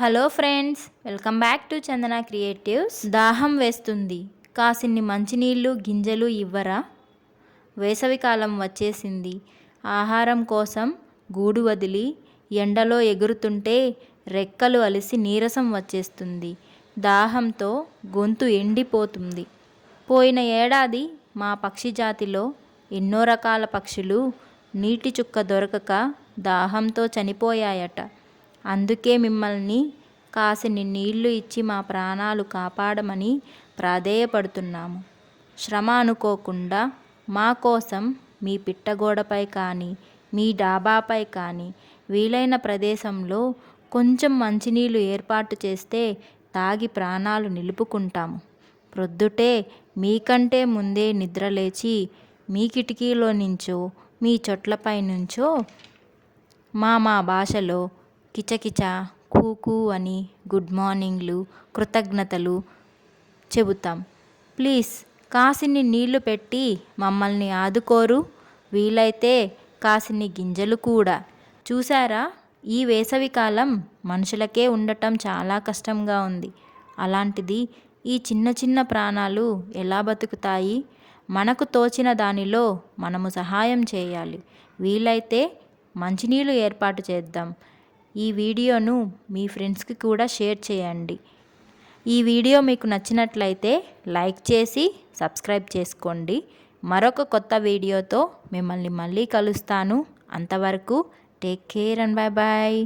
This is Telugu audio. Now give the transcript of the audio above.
Hello friends welcome back to Chandana creatives. దాహం వేస్తుంది. కాసిన్ని మంచినీళ్ళు గింజలు ఇవ్వరా? వేసవికాలం వచ్చేసింది. ఆహారం కోసం గూడు వదిలి ఎండలో ఎగురుతుంటే రెక్కలు అలిసి నీరసం వచ్చేస్తుంది. దాహంతో గొంతు ఎండిపోతుంది. పోయిన ఏడాది మా పక్షి జాతిలో ఎన్నో రకాల పక్షులు నీటి చుక్క దొరకక దాహంతో చనిపోయాయట. అందుకే మిమ్మల్ని కాసిని నీళ్ళు ఇచ్చి మా ప్రాణాలు కాపాడమని ప్రాధేయపడుతున్నాము. శ్రమ అనుకోకుండా మా కోసం మీ పిట్టగోడపై కానీ మీ డాబాపై కానీ వీలైన ప్రదేశంలో కొంచెం మంచినీళ్ళు ఏర్పాటు చేస్తే తాగి ప్రాణాలు నిలుపుకుంటాము. ప్రొద్దుటే మీకంటే ముందే నిద్రలేచి మీ కిటికీలో నుంచో మీ చెట్లపై నుంచో మా మా భాషలో కిచకిచ కూకు అని గుడ్ మార్నింగ్లు కృతజ్ఞతలు చెబుతాం. ప్లీజ్ కాసిని నీళ్ళు పెట్టి మమ్మల్ని ఆదుకోరు. వీలైతే కాసిని గింజలు కూడా. చూసారా ఈ వేసవికాలం మనుషులకే ఉండటం చాలా కష్టంగా ఉంది. అలాంటిది ఈ చిన్న చిన్న ప్రాణాలు ఎలా బతుకుతాయి? మనకు తోచిన దానిలో మనము సహాయం చేయాలి. వీలైతే మంచినీళ్ళు ఏర్పాటు చేద్దాం. ఈ వీడియోను మీ ఫ్రెండ్స్కి కూడా షేర్ చేయండి. ఈ వీడియో మీకు నచ్చినట్లయితే లైక్ చేసి సబ్స్క్రైబ్ చేసుకోండి. మరొక కొత్త వీడియోతో మిమ్మల్ని మళ్ళీ కలుస్తాను. అంతవరకు take care and bye bye